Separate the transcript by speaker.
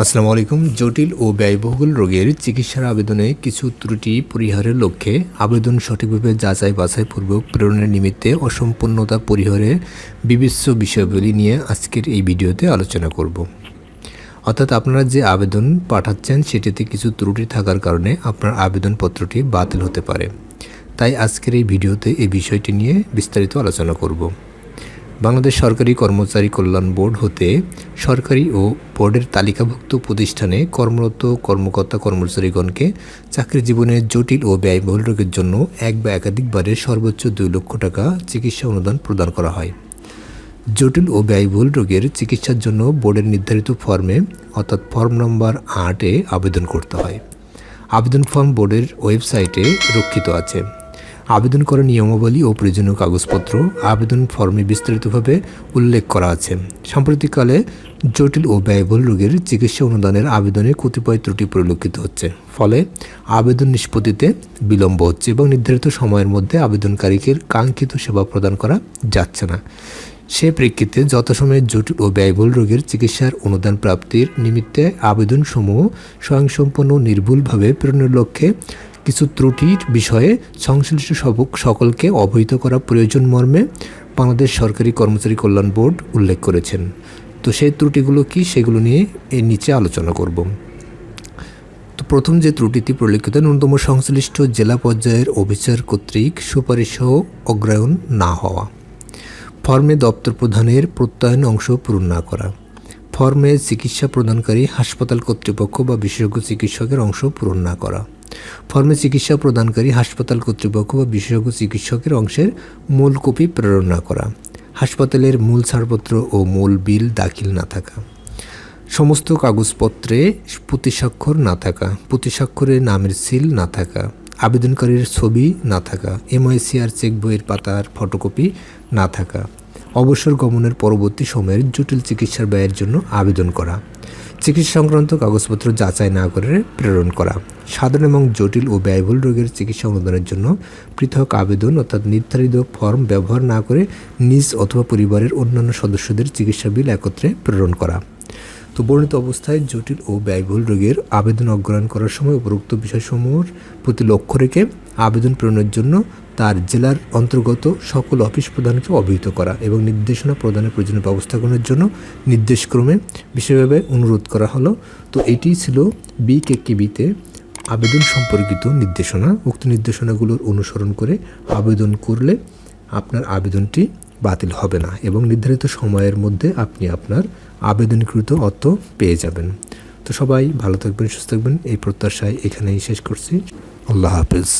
Speaker 1: আসসালামু আলাইকুম। জটিল ও ব্যয়বহুল রোগের চিকিৎসার আবেদনে কিছু ত্রুটি পরিহারের লক্ষ্যে আবেদন সঠিকভাবে যাচাই বাছাই পূর্বক প্রেরণের নিমিত্তে অসম্পূর্ণতা পরিহারের বিবেচ্য বিষয়গুলি নিয়ে আজকের এই ভিডিওতে আলোচনা করব। অর্থাৎ আপনারা যে আবেদন পাঠাচ্ছেন, সেটিতে কিছু ত্রুটি থাকার কারণে আপনার আবেদনপত্রটি বাতিল হতে পারে। তাই আজকের এই ভিডিওতে এই বিষয়টি নিয়ে বিস্তারিত আলোচনা করব। বাংলাদেশ সরকারি কর্মচারী কল্যাণ বোর্ড হতে সরকারি ও বোর্ডের তালিকাভুক্ত প্রতিষ্ঠানে কর্মরত কর্মকর্তা কর্মচারীগণকে চাকরি জীবনে জটিল ও ব্যয়বহুল রোগের জন্য এক বা একাধিকবারের সর্বোচ্চ দুই লক্ষ টাকা চিকিৎসা অনুদান প্রদান করা হয়। জটিল ও ব্যয়বহুল রোগের চিকিৎসার জন্য বোর্ডের নির্ধারিত ফর্মে, অর্থাৎ ফর্ম নম্বর আটে আবেদন করতে হয়। আবেদন ফর্ম বোর্ডের ওয়েবসাইটে রক্ষিত আছে। আবেদন করার নিয়মাবলী ও প্রয়োজনীয় কাগজপত্র আবেদন ফর্মে বিস্তারিতভাবে উল্লেখ করা আছে। সাম্প্রতিককালে জটিল ও ব্যয়বহুল রোগের চিকিৎসা অনুদানের আবেদনে কতিপয় ত্রুটি পরিলক্ষিত হচ্ছে। ফলে আবেদন নিষ্পত্তিতে বিলম্ব হচ্ছে এবং নির্ধারিত সময়ের মধ্যে আবেদনকারীকে কাঙ্ক্ষিত সেবা প্রদান করা যাচ্ছে না। সে প্রেক্ষিতে যথাসময়ে জটিল ও ব্যয়বহুল রোগের চিকিৎসার অনুদান প্রাপ্তির নিমিত্তে আবেদনসমূহ স্বয়ংসম্পন্ন নির্ভুলভাবে প্রেরণের লক্ষ্যে কিছু ত্রুটির বিষয়ে সংশ্লিষ্ট সবক সকলকে অবহিত করা প্রয়োজন মর্মে বাংলাদেশ সরকারি কর্মচারী কল্যাণ বোর্ড উল্লেখ করেছেন। তো সেই ত্রুটিগুলো কি সেগুলো নিয়ে এর নিচে আলোচনা করব। তো প্রথম যে ত্রুটিটি পরিলক্ষিত ন্যূনতম সংশ্লিষ্ট জেলা পর্যায়ের অফিসার কর্তৃক সুপারিশ অগ্রায়ণ না হওয়া। ফর্মে দপ্তর প্রধানের প্রত্যয়ন অংশ পূরণ না করা। ফর্মে চিকিৎসা প্রদানকারী হাসপাতাল কর্তৃপক্ষ বা বিশেষজ্ঞ চিকিৎসকের অংশ পূরণ না করা। ফর্মে চিকিৎসা প্রদানকারী হাসপাতাল কর্তৃপক্ষ বা বিশেষজ্ঞ চিকিৎসকের অংশের মূল কপি প্রেরণা করা। হাসপাতালের মূল ছাড়পত্র ও মূল বিল দাখিল না থাকা। সমস্ত কাগজপত্রে প্রতিস্বাক্ষর না থাকা, প্রতিস্বাক্ষরের নামের সিল না থাকা, আবেদনকারীর ছবি না থাকা, এমআইসিআর চেক বইয়ের পাতার ফটোকপি না থাকা, অবসর গমনের পরবর্তী সময়ের জটিল চিকিৎসার ব্যয়ের জন্য আবেদন করা। চিকিৎসা সংক্রান্ত কাগজপত্র যাচাই না করে প্রেরণ করা। সাধারণ এবং জটিল ও ব্যয়বহুল রোগের চিকিৎসা অনুদানের জন্য পৃথক আবেদন অর্থাৎ নির্ধারিত ফর্ম ব্যবহার না করে নিজ অথবা পরিবারের অন্যান্য সদস্যদের চিকিৎসা বিল একত্রে প্রেরণ করা। তো বর্ণিত অবস্থায় জটিল ও ব্যয়বহুল রোগের আবেদন অগ্রহণ করার সময় উপরোক্ত বিষয়সমূহের প্রতি লক্ষ্য রেখে আবেদন প্রেরণের জন্য তার জেলার অন্তর্গত সকল অফিস প্রধানকে অবহিত করা এবং নির্দেশনা প্রদানের প্রয়োজনীয় ব্যবস্থা গ্রহণের জন্য নির্দেশক্রমে বিশেষভাবে অনুরোধ করা হলো। তো এটি ছিল বি কে বিতে আবেদন সম্পর্কিত নির্দেশনা। উক্ত নির্দেশনাগুলোর অনুসরণ করে আবেদন করলে আপনার আবেদনটি বাতিল হবে না এবং নির্ধারিত সময়ের মধ্যে আপনি আপনার আবেদনকৃত অর্থ পেয়ে যাবেন। তো সবাই ভালো থাকবেন, সুস্থ থাকবেন। এই প্রত্যাশায় এখানেই শেষ করছি। আল্লাহ হাফেজ।